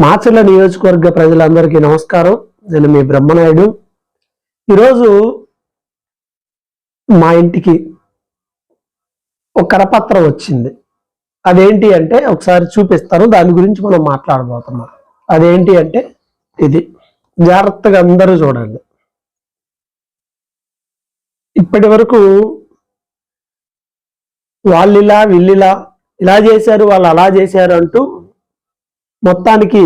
మాచర్ల నియోజకవర్గ ప్రజలందరికీ నమస్కారం. నేను మీ బ్రహ్మనాయుడు. ఈరోజు మా ఇంటికి ఒక కరపత్రం వచ్చింది. అదేంటి అంటే ఒకసారి చూపిస్తాను. దాని గురించి మనం మాట్లాడబోతున్నాం. అదేంటి అంటే ఇది. జాగ్రత్తగా అందరూ చూడండి. ఇప్పటి వరకు వాళ్ళిలా వీళ్ళిలా ఇలా చేశారు వాళ్ళు అలా చేశారు అంటూ మొత్తానికి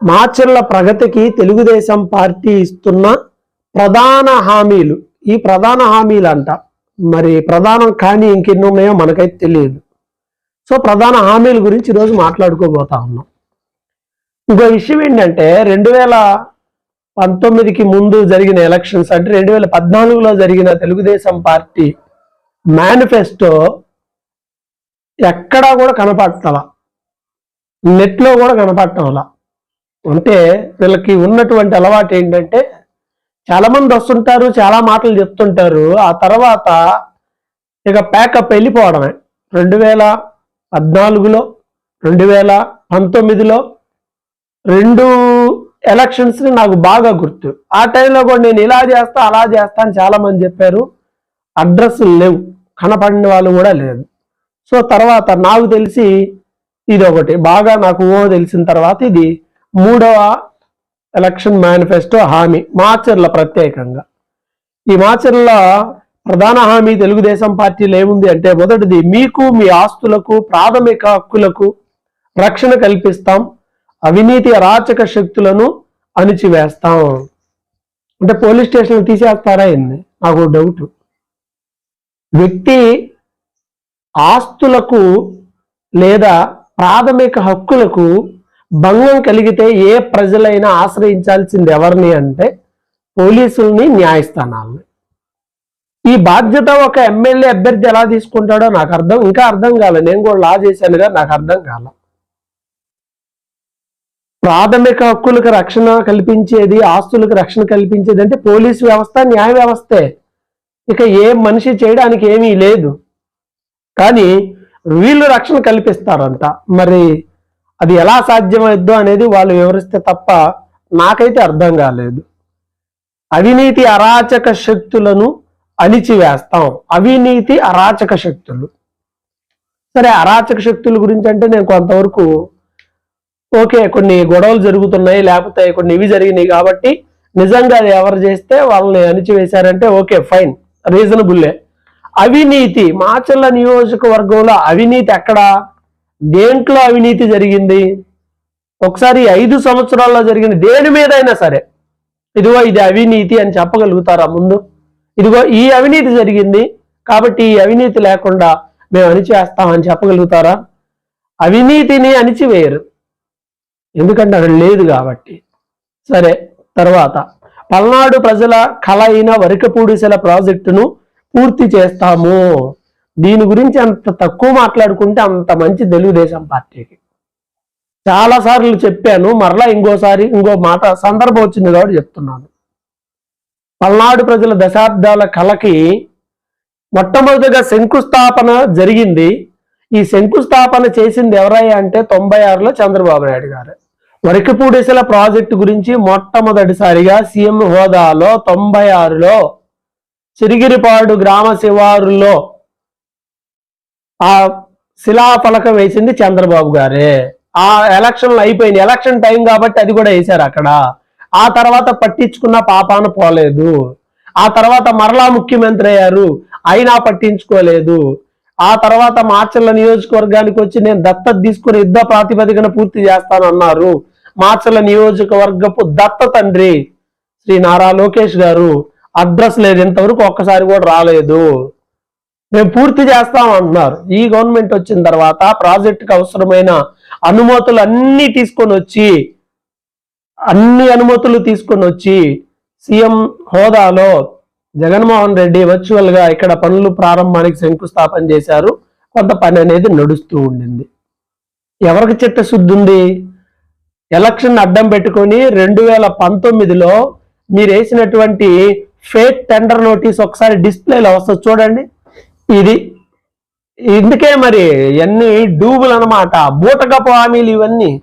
మాచర్ల ప్రగతికి తెలుగుదేశం పార్టీ ఇస్తున్న ప్రధాన హామీలు. ఈ ప్రధాన హామీలు అంట మరి ప్రధానం కానీ ఇంకెన్ని ఉన్నాయో మనకైతే తెలియదు. సో ప్రధాన హామీల గురించి ఈరోజు మాట్లాడుకోబోతా ఉన్నాం. ఇంకో విషయం ఏంటంటే రెండు వేల పంతొమ్మిదికి ముందు జరిగిన ఎలక్షన్స్ అంటే రెండు వేల పద్నాలుగులో జరిగిన తెలుగుదేశం పార్టీ మేనిఫెస్టో ఎక్కడా కూడా కనపడతలా. నెట్లో కూడా కనపడటం అలా. అంటే వీళ్ళకి ఉన్నటువంటి అలవాటు ఏంటంటే చాలా మంది వస్తుంటారు చాలా మాటలు చెప్తుంటారు. ఆ తర్వాత ఇక ప్యాకప్ వెళ్ళిపోవడమే. రెండు వేల పద్నాలుగులో రెండు వేల పంతొమ్మిదిలో రెండు ఎలక్షన్స్ని నాకు బాగా గుర్తు. ఆ టైంలో కూడా నేను ఇలా చేస్తా అలా చేస్తా అని చాలామంది చెప్పారు. అడ్రస్ లేవు. కనపడిన వాళ్ళు కూడా లేదు. సో తర్వాత నాకు తెలిసి ఇది ఒకటి బాగా నాకు ఓ తెలిసిన తర్వాత ఇది మూడవ ఎలక్షన్ మేనిఫెస్టో హామీ మాచర్ల ప్రత్యేకంగా. ఈ మాచర్ల ప్రధాన హామీ తెలుగుదేశం పార్టీలో ఏముంది అంటే మొదటిది మీకు మీ ఆస్తులకు ప్రాథమిక హక్కులకు రక్షణ కల్పిస్తాం అవినీతి అరాచక శక్తులను అణిచివేస్తాం. అంటే పోలీస్ స్టేషన్ తీసేస్తారా ఏంది? నాకు డౌట్. వ్యక్తి ఆస్తులకు లేదా ప్రాథమిక హక్కులకు భంగం కలిగితే ఏ ప్రజలైనా ఆశ్రయించాల్సింది ఎవరిని అంటే పోలీసుల్ని న్యాయస్థానాలని. ఈ బాధ్యత ఒక ఎమ్మెల్యే అభ్యర్థి ఎలా తీసుకుంటాడో నాకు అర్థం ఇంకా అర్థం కాలే. నేను కూడా లా చేశానుగా నాకు అర్థం కాల. ప్రాథమిక హక్కులకు రక్షణ కల్పించేది ఆస్తులకు రక్షణ కల్పించేది అంటే పోలీసు వ్యవస్థ న్యాయ వ్యవస్థే. ఇక ఏ మనిషి చేయడానికి ఏమీ లేదు. కానీ వీళ్ళు రక్షణ కల్పిస్తారంట. మరి అది ఎలా సాధ్యమైద్దో అనేది వాళ్ళు వివరిస్తే తప్ప నాకైతే అర్థం కాలేదు. అవినీతి అరాచక శక్తులను అణిచివేస్తాం. అవినీతి అరాచక శక్తులు. సరే అరాచక శక్తుల గురించి అంటే నేను కొంతవరకు ఓకే కొన్ని గొడవలు జరుగుతున్నాయి లేకపోతే కొన్ని ఇవి జరిగినాయి కాబట్టి నిజంగా అది ఎవరు చేస్తే వాళ్ళని అణిచివేశారంటే ఓకే ఫైన్ రీజనబుల్లే. అవినీతి. మాచర్ల నియోజకవర్గంలో అవినీతి ఎక్కడ? దేంట్లో అవినీతి జరిగింది? ఒకసారి ఐదు సంవత్సరాల్లో జరిగిన దేని మీదైనా సరే. ఇదిగో ఇది అవినీతి అని చెప్పగలుగుతారా ముందు? ఇదిగో ఈ అవినీతి జరిగింది కాబట్టి ఈ అవినీతి లేకుండా మేము అణిచేస్తామని చెప్పగలుగుతారా? అవినీతిని అణిచివేయరు. ఎందుకంటే అది లేదు కాబట్టి. సరే తర్వాత. పల్నాడు ప్రజల కళ అయిన వరికపూడిసెల ప్రాజెక్టును పూర్తి చేస్తాము. దీని గురించి అంత తక్కువ మాట్లాడుకుంటే అంత మంచి తెలుగుదేశం పార్టీకి. చాలా సార్లు చెప్పాను మరలా ఇంకోసారి ఇంకో మాట సందర్భం వచ్చింది కాబట్టి చెప్తున్నాను. పల్నాడు ప్రజల దశాబ్దాల కళకి మొట్టమొదటిగా శంకుస్థాపన జరిగింది. ఈ శంకుస్థాపన చేసింది ఎవరయ్యా అంటే తొంభై ఆరులో చంద్రబాబు నాయుడు గారు. వరకపూడిసెల ప్రాజెక్టు గురించి మొట్టమొదటిసారిగా సీఎం హోదాలో తొంభై ఆరులో చిరిగిరిపాడు గ్రామ శివారులో ఆ శిలాఫలకం వేసింది చంద్రబాబు గారే. ఆ ఎలక్షన్లు అయిపోయింది ఎలక్షన్ టైం కాబట్టి అది కూడా వేశారు అక్కడ. ఆ తర్వాత పట్టించుకున్న పాపాన పోలేదు. ఆ తర్వాత మరలా ముఖ్యమంత్రి అయ్యారు. అయినా పట్టించుకోలేదు. ఆ తర్వాత మార్చర్ల నియోజకవర్గానికి వచ్చి నేను దత్తత తీసుకుని యుద్ధ ప్రాతిపదికన పూర్తి చేస్తాను అన్నారు మార్చర్ల నియోజకవర్గపు దత్త తండ్రి శ్రీ నారా లోకేష్ గారు. అడ్రస్ లేదు ఇంతవరకు ఒక్కసారి కూడా రాలేదు. మేము పూర్తి చేస్తాం అంటున్నారు. ఈ గవర్నమెంట్ వచ్చిన తర్వాత ప్రాజెక్టుకు అవసరమైన అనుమతులు అన్ని తీసుకొని వచ్చి అన్ని అనుమతులు తీసుకొని వచ్చి సీఎం హోదాలో జగన్మోహన్ రెడ్డి వర్చువల్గా ఇక్కడ పనులు ప్రారంభానికి శంకుస్థాపన చేశారు. కొంత పని అనేది నడుస్తూ ఉండింది. ఎవరికి చిత్తశుద్ధి ఉంది ఎలక్షన్ అడ్డం పెట్టుకొని రెండు వేల పంతొమ్మిదిలో మీరు వేసినటువంటి ఫేక్ టెండర్ నోటీస్ ఒకసారి డిస్ప్లేలో వస్తుంది. చూడండి. ఇది ఇందుకే మరి ఇవన్నీ డూబులు అనమాట బూటకపు హామీలు ఇవన్నీ.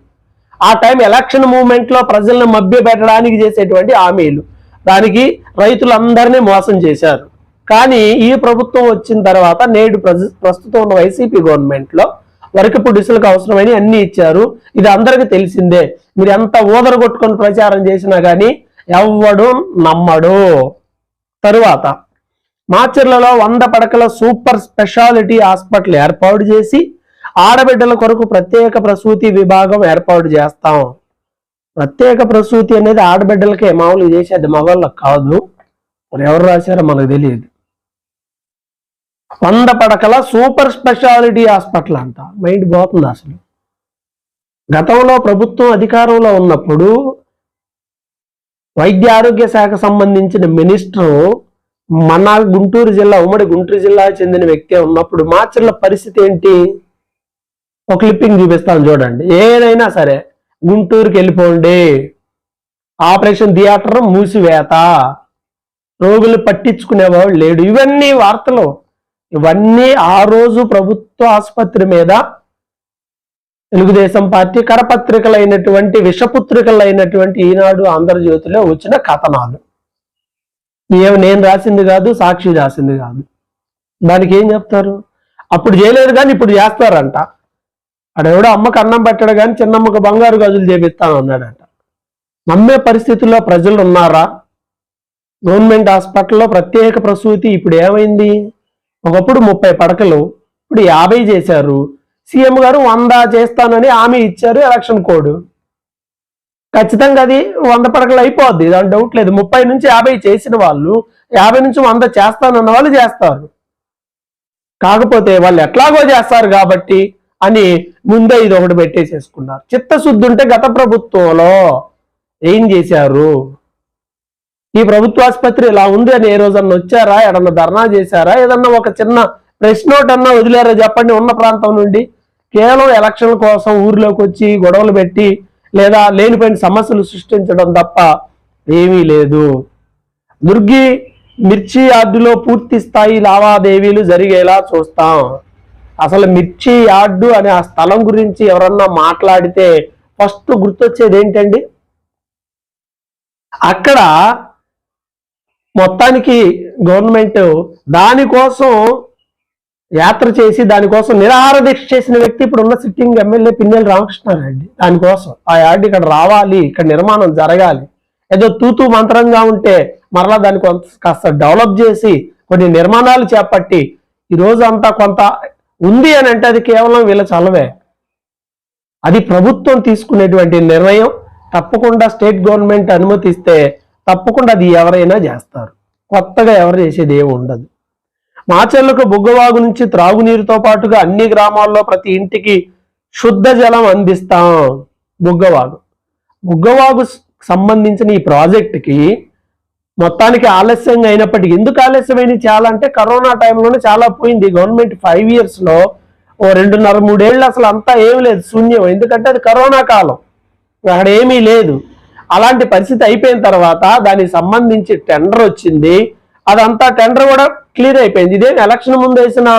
ఆ టైం ఎలక్షన్ మూవ్మెంట్లో ప్రజలను మభ్యపెట్టడానికి చేసేటువంటి హామీలు. దానికి రైతులందరినీ మోసం చేశారు. కానీ ఈ ప్రభుత్వం వచ్చిన తర్వాత నేడు ప్రజ- ప్రస్తుతం ఉన్న వైసీపీ గవర్నమెంట్లో వరకు డిసులకు అవసరమైన అన్ని ఇచ్చారు. ఇది అందరికీ తెలిసిందే. మీరు ఎంత ఊదర కొట్టుకొని ప్రచారం చేసినా కానీ ఎవ్వడు నమ్మడు. తరువాత మాచర్లలో వంద పడకల సూపర్ స్పెషాలిటీ హాస్పిటల్ ఏర్పాటు చేసి ఆడబిడ్డల కొరకు ప్రత్యేక ప్రసూతి విభాగం ఏర్పాటు చేస్తాం. ప్రత్యేక ప్రసూతి అనేది ఆడబిడ్డలకే మామూలుగా చేసేది మగవాళ్ళకి కాదు. మరి ఎవరు రాశారో మనకు తెలియదు. వంద పడకల సూపర్ స్పెషాలిటీ హాస్పిటల్ అంట. మైండ్ పోతుంది అసలు. గతంలో ప్రభుత్వం అధికారంలో ఉన్నప్పుడు వైద్య ఆరోగ్య శాఖ సంబంధించిన మినిస్టర్ మన గుంటూరు జిల్లా ఉమ్మడి గుంటూరు జిల్లాకు చెందిన వ్యక్తి ఉన్నప్పుడు మాచర్ల పరిస్థితి ఏంటి? ఒక క్లిప్పింగ్ చూపిస్తాను చూడండి. ఏదైనా సరే గుంటూరుకి వెళ్ళిపోండి. ఆపరేషన్ థియేటర్ మూసివేత. రోగులు పట్టించుకునేవాడు లేడు. ఇవన్నీ వార్తలు. ఇవన్నీ ఆ రోజు ప్రభుత్వ ఆసుపత్రి మీద తెలుగుదేశం పార్టీ కరపత్రికలైనటువంటి విషపుత్రికలైనటువంటి ఈనాడు ఆంధ్రజ్యోతిలో వచ్చిన కథనాలు. ఏమి నేను రాసింది కాదు సాక్షి రాసింది కాదు. దానికి ఏం చెప్తారు? అప్పుడు చేయలేదు కానీ ఇప్పుడు చేస్తారంట. అడెవడో అమ్మకు అన్నం పెట్టడు కానీ చిన్నమ్మకు బంగారు గజులు చేపిస్తాను అన్నాడంట. నమ్మే పరిస్థితుల్లో ప్రజలు ఉన్నారా? గవర్నమెంట్ హాస్పిటల్లో ప్రత్యేక ప్రసూతి ఇప్పుడు ఏమైంది? ఒకప్పుడు ముప్పై పడకలు ఇప్పుడు యాభై చేశారు. సీఎం గారు వంద చేస్తానని హామీ ఇచ్చారు ఎలక్షన్ కోడ్. ఖచ్చితంగా అది వంద పడకలు అయిపోద్ది. దాని డౌట్ లేదు. ముప్పై నుంచి యాభై చేసిన వాళ్ళు యాభై నుంచి వంద చేస్తానన్న వాళ్ళు చేస్తారు. కాకపోతే వాళ్ళు ఎట్లాగో చేస్తారు కాబట్టి అని ముందే ఇది ఒకటి పెట్టేసేసుకున్నారు. చిత్తశుద్ధి ఉంటే గత ప్రభుత్వంలో ఏం చేశారు? ఈ ప్రభుత్వ ఆసుపత్రి ఇలా ఉంది అని ఏ రోజన్నా వచ్చారా? ఏదన్నా ధర్నా చేశారా? ఏదన్నా ఒక చిన్న ప్రెస్ నోట్ అన్నా వదిలేరా చెప్పండి. ఉన్న ప్రాంతం నుండి కేవలం ఎలక్షన్ కోసం ఊర్లోకి వచ్చి గొడవలు పెట్టి లేదా లేనిపోయిన సమస్యలు సృష్టించడం తప్ప ఏమీ లేదు. దుర్గి మిర్చి యార్డులో పూర్తి స్థాయి లావాదేవీలు జరిగేలా చూస్తాం. అసలు మిర్చి యార్డు అనే ఆ స్థలం గురించి ఎవరన్నా మాట్లాడితే ఫస్ట్ గుర్తొచ్చేది ఏంటండి? అక్కడ మొత్తానికి గవర్నమెంట్ దానికోసం యాత్ర చేసి దానికోసం నిరాహార దీక్ష చేసిన వ్యక్తి ఇప్పుడు ఉన్న సిట్టింగ్ ఎమ్మెల్యే పిన్నెల రామకృష్ణారెడ్డి. దానికోసం ఆ యార్డ్ ఇక్కడ రావాలి ఇక్కడ నిర్మాణం జరగాలి. ఏదో తూతూ మంత్రంగా ఉంటే మరలా దాన్ని కొంత కాస్త డెవలప్ చేసి కొన్ని నిర్మాణాలు చేపట్టి ఈ అంతా కొంత ఉంది అని అంటే అది కేవలం వీళ్ళ చలవే. అది ప్రభుత్వం తీసుకునేటువంటి నిర్ణయం. తప్పకుండా స్టేట్ గవర్నమెంట్ అనుమతిస్తే తప్పకుండా అది ఎవరైనా చేస్తారు. కొత్తగా ఎవరు చేసేది ఏమి ఉండదు. మాచర్లకు బుగ్గవాగు నుంచి త్రాగునీరుతో పాటుగా అన్ని గ్రామాల్లో ప్రతి ఇంటికి శుద్ధ జలం అందిస్తాం. బుగ్గవాగు. బుగ్గవాగు సంబంధించిన ఈ ప్రాజెక్టుకి మొత్తానికి ఆలస్యంగా అయినప్పటికీ ఎందుకు ఆలస్యమైంది చాలా అంటే కరోనా టైంలోనే చాలా పోయింది. గవర్నమెంట్ ఫైవ్ ఇయర్స్లో ఓ రెండున్నర మూడేళ్ళు అసలు అంతా ఏమీ లేదు శూన్యం ఎందుకంటే అది కరోనా కాలం. అక్కడ ఏమీ లేదు. అలాంటి పరిస్థితి అయిపోయిన తర్వాత దానికి సంబంధించి టెండర్ వచ్చింది. అదంతా టెండర్ కూడా క్లియర్ అయిపోయింది. ఇదేం ఎలక్షన్ ముందు వేసిన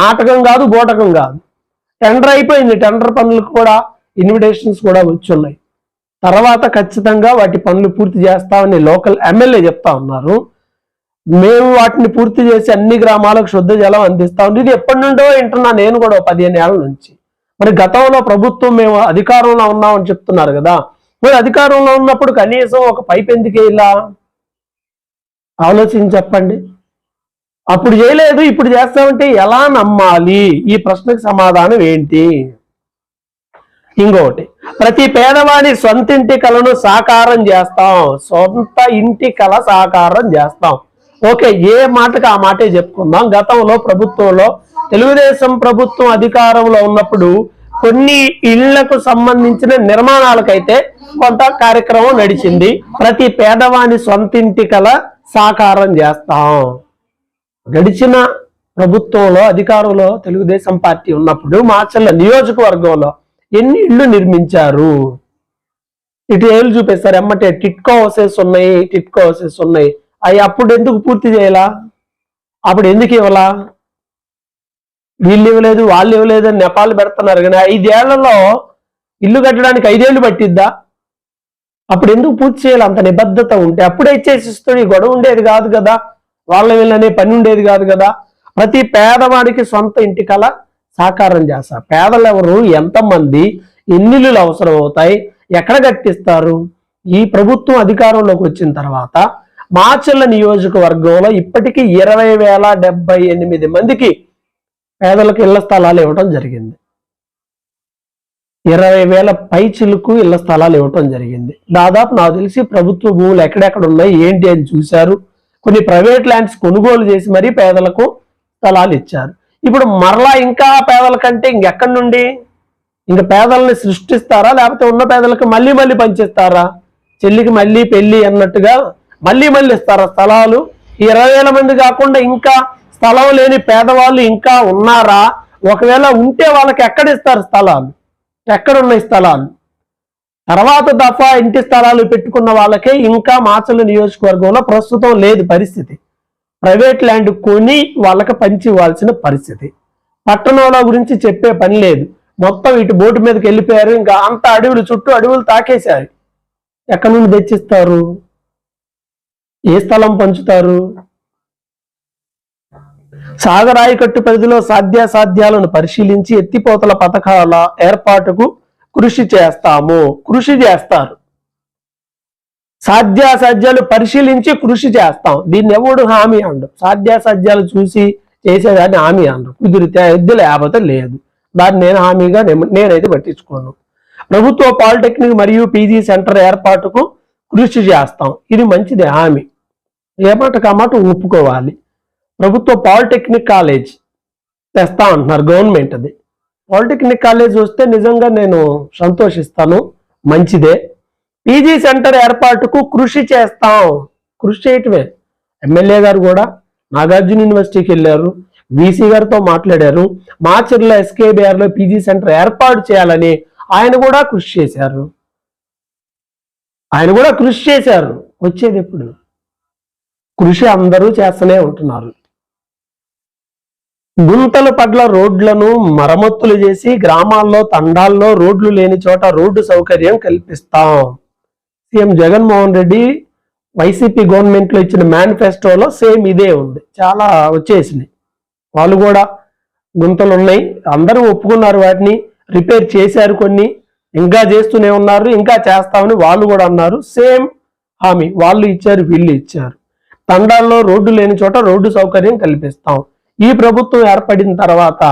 నాటకం కాదు బోటకం కాదు. టెండర్ అయిపోయింది. టెండర్ పనులకు కూడా ఇన్విటేషన్స్ కూడా వచ్చి ఉన్నాయి తర్వాత ఖచ్చితంగా వాటి పనులు పూర్తి చేస్తామని లోకల్ ఎమ్మెల్యే చెప్తా ఉన్నారు. మేము వాటిని పూర్తి చేసి అన్ని గ్రామాలకు శుద్ధ జలం అందిస్తాం ఇది ఎప్పటి నుండో వింటున్నా నేను కూడా పదిహేను ఏళ్ళ నుంచి. మరి గతంలో ప్రభుత్వం మేము అధికారంలో ఉన్నామని చెప్తున్నారు కదా. మరి అధికారంలో ఉన్నప్పుడు కనీసం ఒక పైప్ ఎందుకే ఇలా ఆలోచించి చెప్పండి. అప్పుడు చేయలేదు ఇప్పుడు చేస్తామంటే ఎలా నమ్మాలి? ఈ ప్రశ్నకు సమాధానం ఏంటి? ఇంకొకటి ప్రతి పేదవాని సొంతింటి కలను సాకారం చేస్తాం సొంత ఇంటి కళ సాకారం చేస్తాం. ఓకే ఏ మాటకు ఆ మాటే చెప్పుకుందాం. గతంలో ప్రభుత్వంలో తెలుగుదేశం ప్రభుత్వం అధికారంలో ఉన్నప్పుడు కొన్ని ఇళ్ళకు సంబంధించిన నిర్మాణాలకైతే కొంత కార్యక్రమం నడిచింది. ప్రతి పేదవాని సొంతింటి కళ సాకారం చేస్తాం. గడిచిన ప్రభుత్వంలో అధికారంలో తెలుగుదేశం పార్టీ ఉన్నప్పుడు మాచల్ల నియోజకవర్గంలో ఎన్ని ఇళ్ళు నిర్మించారు? ఇటు ఏళ్ళు చూపిస్తారు ఎమ్మటే టిట్కో హౌసెస్ ఉన్నాయి టిట్కో హౌసెస్ ఉన్నాయి. అవి అప్పుడు ఎందుకు పూర్తి చేయాలా? అప్పుడు ఎందుకు ఇవ్వాలా? వీళ్ళు ఇవ్వలేదు వాళ్ళు ఇవ్వలేదు అని నెపాలు పెడుతున్నారు. కానీ ఐదేళ్ళలో ఇల్లు కట్టడానికి ఐదేళ్ళు పట్టిద్దా? అప్పుడు ఎందుకు పూర్తి చేయాలి? అంత నిబద్ధత ఉంటే అప్పుడే ఇచ్చేసిస్తుంది గొడవ ఉండేది కాదు కదా. వాళ్ళ వీళ్ళనే పని ఉండేది కాదు కదా. ప్రతి పేదవాడికి సొంత ఇంటి కళ సాకారం చేస్తారు పేదలు ఎవరు ఎంతమంది? ఎన్ని ఇల్లులు అవసరం అవుతాయి? ఎక్కడ కట్టిస్తారు? ఈ ప్రభుత్వం అధికారంలోకి వచ్చిన తర్వాత మాచల్ల నియోజకవర్గంలో ఇప్పటికీ ఇరవై వేల డెబ్బై ఎనిమిది మందికి పేదలకు ఇళ్ళ స్థలాలు ఇవ్వటం జరిగింది. ఇరవై వేల పైచిలకు ఇళ్ళ స్థలాలు ఇవ్వటం జరిగింది. దాదాపు నాకు తెలిసి ప్రభుత్వ భూములు ఎక్కడెక్కడ ఉన్నాయి? ఏంటి అని చూశారు. కొన్ని ప్రైవేట్ ల్యాండ్స్ కొనుగోలు చేసి మరీ పేదలకు స్థలాలు ఇచ్చారు. ఇప్పుడు మరలా ఇంకా పేదల కంటే ఇంకెక్కడి నుండి? ఇంకా పేదల్ని సృష్టిస్తారా? లేకపోతే ఉన్న పేదలకు మళ్ళీ మళ్ళీ పనిచేస్తారా చెల్లికి మళ్ళీ పెళ్ళి అన్నట్టుగా మళ్ళీ మళ్ళీ ఇస్తారా స్థలాలు? ఇరవై వేల మంది కాకుండా ఇంకా స్థలం లేని పేదవాళ్ళు ఇంకా ఉన్నారా? ఒకవేళ ఉంటే వాళ్ళకి ఎక్కడ ఇస్తారు స్థలాలు? ఎక్కడ ఉన్నాయి స్థలాలు? తర్వాత దఫా ఇంటి స్థలాలు పెట్టుకున్న వాళ్ళకే ఇంకా మాచల నియోజకవర్గంలో ప్రస్తుతం లేదు పరిస్థితి. ప్రైవేట్ ల్యాండ్ కొని వాళ్ళకి పంచి ఇవ్వాల్సిన పరిస్థితి. పట్టణంలో గురించి చెప్పే పని లేదు. మొత్తం ఇటు బోటు మీదకి వెళ్ళిపోయారు. ఇంకా అంత అడవులు చుట్టూ అడవులు తాకేశారు. ఎక్కడి నుండి తెచ్చిస్తారు? ఏ స్థలం పంచుతారు? సాగరాయకట్టు పరిధిలో సాధ్యాసాధ్యాలను పరిశీలించి ఎత్తిపోతల పథకాల ఏర్పాటుకు కృషి చేస్తాము కృషి చేస్తారు. సాధ్యాసాధ్యాలు పరిశీలించి కృషి చేస్తాం. దీన్ని ఎవడు హామీ అండు సాధ్యాసాధ్యాలు చూసి చేసేదాన్ని హామీ అండు కుదిరితే ఎద్దు లేకపోతే లేదు. దాన్ని నేను హామీగా నేనైతే పట్టించుకోను. ప్రభుత్వ పాలిటెక్నిక్ మరియు పీజీ సెంటర్ ఏర్పాటుకు కృషి చేస్తాం. ఇది మంచిదే హామీ. ఏ మాట కామాట ఒప్పుకోవాలి. ప్రభుత్వ పాలిటెక్నిక్ కాలేజ్ తెస్తా అంటున్నారు గవర్నమెంట్ అది పాలిటెక్నిక్ కాలేజ్ వస్తే నిజంగా నేను సంతోషిస్తాను. మంచిదే. పీజీ సెంటర్ ఏర్పాటుకు కృషి చేస్తాం. కృషి చేయటమే. ఎమ్మెల్యే గారు కూడా నాగార్జున యూనివర్సిటీకి వెళ్ళారు. వీసీ గారితో మాట్లాడారు. మాచర్ల ఎస్కేబిఆర్లో పీజీ సెంటర్ ఏర్పాటు చేయాలని ఆయన కూడా కృషి చేశారు. ఆయన కూడా కృషి చేశారు. వచ్చేది ఎప్పుడు? కృషి అందరూ చేస్తూనే ఉంటున్నారు. గుంతల పట్ల రోడ్లను మరమ్మతులు చేసి గ్రామాల్లో తండాల్లో రోడ్లు లేని చోట రోడ్డు సౌకర్యం కల్పిస్తాం. సీఎం జగన్మోహన్ రెడ్డి వైసీపీ గవర్నమెంట్లో ఇచ్చిన మేనిఫెస్టోలో సేమ్ ఇదే ఉంది. చాలా వచ్చేసినాయి. వాళ్ళు కూడా గుంతలు ఉన్నాయి. అందరూ ఒప్పుకున్నారు వాటిని. రిపేర్ చేశారు కొన్ని. ఇంకా చేస్తూనే ఉన్నారు. ఇంకా చేస్తామని వాళ్ళు కూడా అన్నారు. సేమ్ హామీ. వాళ్ళు ఇచ్చారు వీళ్ళు ఇచ్చారు. తండాల్లో రోడ్డు లేని చోట రోడ్డు సౌకర్యం కల్పిస్తాం. ఈ ప్రభుత్వం ఏర్పడిన తర్వాత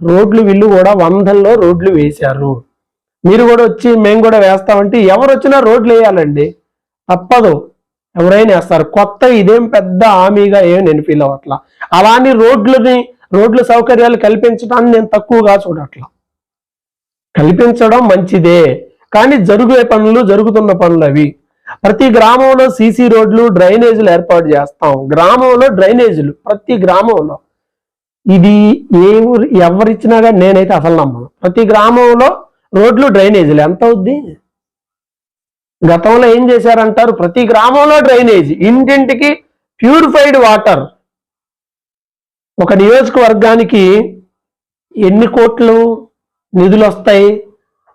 రోడ్లు వీళ్ళు కూడా వందల్లో రోడ్లు వేశారు. మీరు కూడా వచ్చి మేము కూడా వేస్తామంటే ఎవరు వచ్చినా రోడ్లు వేయాలండి. తప్పదు. ఎవరైనా వేస్తారు. కొత్త ఇదేం పెద్ద హామీగా ఏం నేను ఫీల్ అవ్వట్లా. అలాని రోడ్లని రోడ్ల సౌకర్యాలు కల్పించడాన్ని నేను తక్కువగా చూడట్లా. కల్పించడం మంచిదే. కానీ జరిగే పనులు జరుగుతున్న పనులు అవి. ప్రతి గ్రామంలో సీసీ రోడ్లు డ్రైనేజీలు ఏర్పాటు చేస్తాం. గ్రామంలో డ్రైనేజీలు ప్రతి గ్రామంలో. ఇది ఏ ఊరు ఎవరిచ్చినా కానీ నేనైతే అసలు నమ్మను. ప్రతి గ్రామంలో రోడ్లు డ్రైనేజీలు. ఎంత అవుద్ది? గతంలో ఏం చేశారంటారు? ప్రతి గ్రామంలో డ్రైనేజీ. ఇంటింటికి ప్యూరిఫైడ్ వాటర్. ఒక నియోజకవర్గానికి ఎన్ని కోట్లు నిధులు వస్తాయి?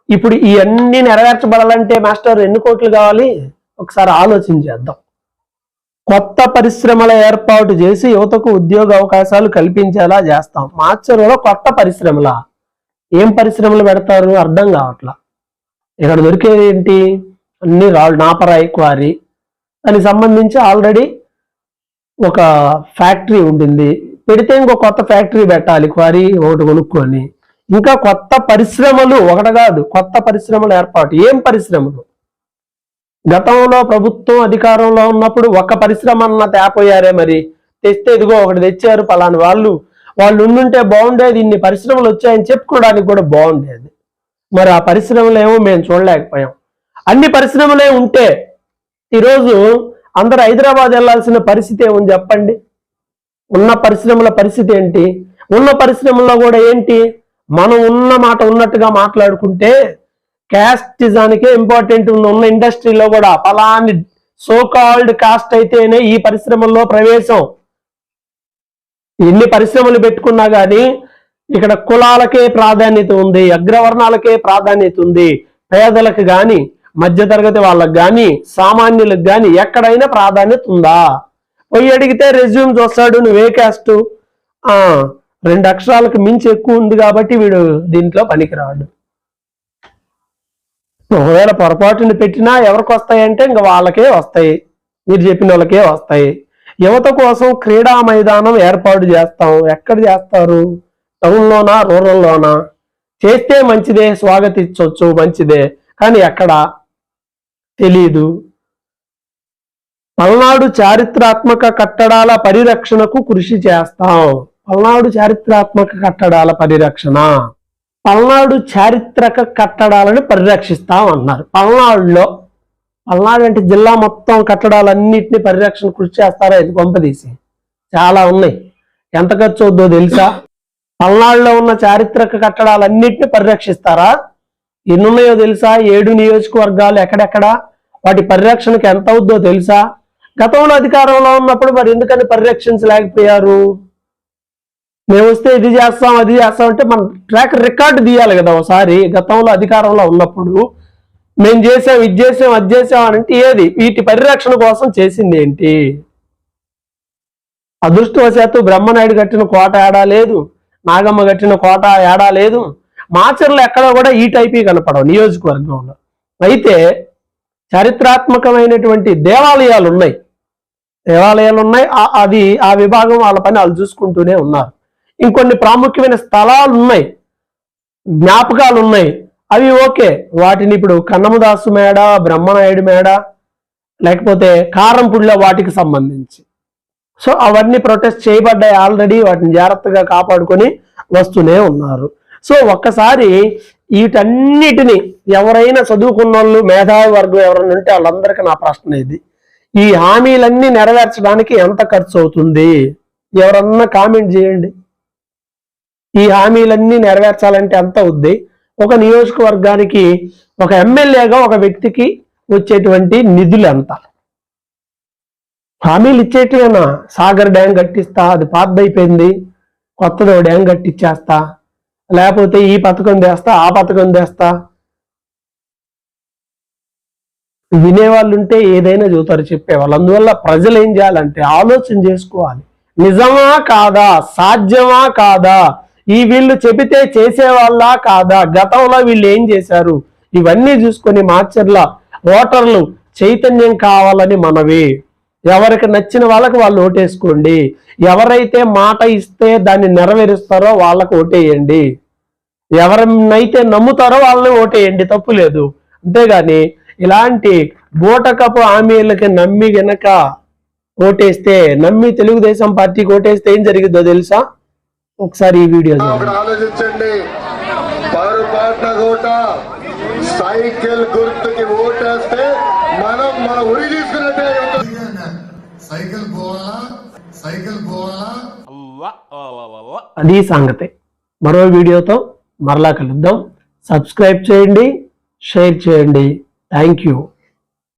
ఇప్పుడు ఇవన్నీ నెరవేర్చబడాలంటే మాస్టర్ ఎన్ని కోట్లు కావాలి? ఒకసారి ఆలోచన చేద్దాం. కొత్త పరిశ్రమల ఏర్పాటు చేసి యువతకు ఉద్యోగ అవకాశాలు కల్పించేలా చేస్తాం. మాచర్లో కొత్త పరిశ్రమల. ఏం పరిశ్రమలు పెడతారు అర్థం కావట్లా. ఇక్కడ దొరికేది ఏంటి? అన్ని రాళ్ళు నాపరాయి క్వారీ. దానికి సంబంధించి ఆల్రెడీ ఒక ఫ్యాక్టరీ ఉంటుంది పెడితే ఇంకో కొత్త ఫ్యాక్టరీ పెట్టాలి క్వారీ ఒకటి కొనుక్కొని. ఇంకా కొత్త పరిశ్రమలు ఒకటి కాదు కొత్త పరిశ్రమలు ఏర్పాటు. ఏం పరిశ్రమలు? గతంలో ప్రభుత్వం అధికారంలో ఉన్నప్పుడు ఒక్క పరిశ్రమ అన్న తేపోయారే మరి. తెస్తే ఇదిగో ఒకటి తెచ్చారు పలాని వాళ్ళు. వాళ్ళు ఉండుంటే బాగుండేది ఇన్ని పరిశ్రమలు వచ్చాయని చెప్పుకోవడానికి కూడా బాగుండేది. మరి ఆ పరిశ్రమలు ఏమో మేము చూడలేకపోయాం. అన్ని పరిశ్రమలే ఉంటే ఈరోజు అందరు హైదరాబాద్ వెళ్ళాల్సిన పరిస్థితి ఏముంది చెప్పండి? ఉన్న పరిశ్రమల పరిస్థితి ఏంటి? ఉన్న పరిశ్రమల్లో కూడా ఏంటి? మనం ఉన్న మాట ఉన్నట్టుగా మాట్లాడుకుంటే క్యాస్టిజానికే ఇంపార్టెంట్ ఉన్న ఇండస్ట్రీలో కూడా ఫలాని సో కాల్డ్ కాస్ట్ అయితేనే ఈ పరిశ్రమల్లో ప్రవేశం. ఎన్ని పరిశ్రమలు పెట్టుకున్నా కానీ ఇక్కడ కులాలకే ప్రాధాన్యత ఉంది అగ్రవర్ణాలకే ప్రాధాన్యత ఉంది. పేదలకు గాని మధ్యతరగతి వాళ్ళకి గాని సామాన్యులకు గాని ఎక్కడైనా ప్రాధాన్యత ఉందా? పోయి అడిగితే రెజ్యూమ్ చూస్తాడు నువ్వే క్యాస్ట్. రెండు అక్షరాలకు మించి ఎక్కువ ఉంది కాబట్టి వీడు దీంట్లో పనికిరాడు. ఒకవేళ పొరపాటుని పెట్టినా ఎవరికి వస్తాయంటే ఇంకా వాళ్ళకే వస్తాయి. మీరు చెప్పిన వాళ్ళకే వస్తాయి. యువత కోసం క్రీడా మైదానం ఏర్పాటు చేస్తాం. ఎక్కడ చేస్తారు? టౌన్లోనా రూరల్లోనా చేస్తే మంచిదే స్వాగతించవచ్చు మంచిదే. కానీ ఎక్కడ? తెలీదు. పల్నాడు చారిత్రాత్మక కట్టడాల పరిరక్షణకు కృషి చేస్తాం. పల్నాడు చారిత్రాత్మక కట్టడాల పరిరక్షణ. పల్నాడు చారిత్రక కట్టడాలను పరిరక్షిస్తాం అన్నారు. పల్నాడులో పల్నాడు అంటే జిల్లా మొత్తం కట్టడాలన్నింటినీ పరిరక్షణ కృషి చేస్తారా? ఇది పంపదీసి చాలా ఉన్నాయి. ఎంత ఖర్చు అవుద్దో తెలుసా? పల్నాడులో ఉన్న చారిత్రక కట్టడాలన్నింటినీ పరిరక్షిస్తారా? ఎన్నున్నాయో తెలుసా? ఏడు నియోజకవర్గాలు ఎక్కడెక్కడ? వాటి పరిరక్షణకు ఎంత అవుద్దో తెలుసా? గతంలో అధికారంలో ఉన్నప్పుడు మరి ఎందుకని పరిరక్షించలేకపోయారు? మేము వస్తే ఇది చేస్తాం అది చేస్తాం అంటే మనం ట్రాక్ రికార్డు తీయాలి కదా ఒకసారి. గతంలో అధికారంలో ఉన్నప్పుడు మేము చేసాం ఇది చేసాం అది చేసాం అని అంటే ఏది? వీటి పరిరక్షణ కోసం చేసింది ఏంటి? అదృష్టవశాత్తు బ్రహ్మనాయుడు కట్టిన కోట ఏడా లేదు నాగమ్మ కట్టిన కోట ఏడా లేదు. మాచర్లు ఎక్కడ కూడా ఈ టైపీ కనపడవు నియోజకవర్గంలో. అయితే చారిత్రాత్మకమైనటువంటి దేవాలయాలు ఉన్నాయి. దేవాలయాలు ఉన్నాయి అది ఆ విభాగం వాళ్ళ పని వాళ్ళు చూసుకుంటూనే ఉన్నారు. ఇంకొన్ని ప్రాముఖ్యమైన స్థలాలు ఉన్నాయి జ్ఞాపకాలు ఉన్నాయి అవి ఓకే. వాటిని ఇప్పుడు కన్నమదాసు మేడ బ్రహ్మనాయుడు మేడ లేకపోతే కారంపుడిలో వాటికి సంబంధించి. సో అవన్నీ ప్రొటెస్ట్ చేయబడ్డాయి ఆల్రెడీ. వాటిని జాగ్రత్తగా కాపాడుకొని వస్తూనే ఉన్నారు. సో ఒక్కసారి వీటన్నిటిని ఎవరైనా చదువుకున్న వాళ్ళు మేధావి వర్గం ఎవరైనా ఉంటే వాళ్ళందరికీ నా ప్రశ్న ఇది. ఈ హామీలన్నీ నెరవేర్చడానికి ఎంత ఖర్చు అవుతుంది? ఎవరన్నా కామెంట్ చేయండి. ఈ హామీలన్నీ నెరవేర్చాలంటే ఎంత ఉంది. ఒక నియోజకవర్గానికి ఒక ఎమ్మెల్యేగా ఒక వ్యక్తికి వచ్చేటువంటి నిధులు ఎంత? హామీలు ఇచ్చేట్లేనా సాగర్ డ్యాం కట్టిస్తా అది పాతదైపోయింది. కొత్తది డ్యాం కట్టిచ్చేస్తా లేకపోతే ఈ పథకం తెస్తా ఆ పథకం తెస్తా. వినేవాళ్ళు ఉంటే ఏదైనా చూతారు చెప్పేవాళ్ళు. అందువల్ల ప్రజలు ఏం చేయాలంటే ఆలోచన చేసుకోవాలి. నిజమా కాదా? సాధ్యమా కాదా? ఈ వీళ్ళు చెబితే చేసేవాళ్ళా కాదా? గతంలో వీళ్ళు ఏం చేశారు? ఇవన్నీ చూసుకొని మార్చర్ల ఓటర్లు చైతన్యం కావాలని మనవి. ఎవరికి నచ్చిన వాళ్ళకి వాళ్ళు ఓటేసుకోండి. ఎవరైతే మాట ఇస్తే దాన్ని నెరవేరుస్తారో వాళ్ళకు ఓటేయండి. ఎవరినైతే నమ్ముతారో వాళ్ళని ఓటేయండి. తప్పు లేదు. అంతేగాని ఇలాంటి బూటకపు హామీలకి నమ్మి గనక ఓటేస్తే నమ్మి తెలుగుదేశం పార్టీకి ఓటేస్తే ఏం జరిగిద్దో తెలుసా? ఒకసారి ఈ వీడియో ఆలోచించండి. పొరపాటున కూడా సైకిల్ గుర్తుకి ఓటేస్తే మనం మన ఉరి తీసుకున్నట్టే. సైకిల్ పోవాలా సైకిల్ పోవాలా అది సంగతి. మరో వీడియోతో మరలా కలుద్దాం. సబ్స్క్రైబ్ చేయండి షేర్ చేయండి. Thank you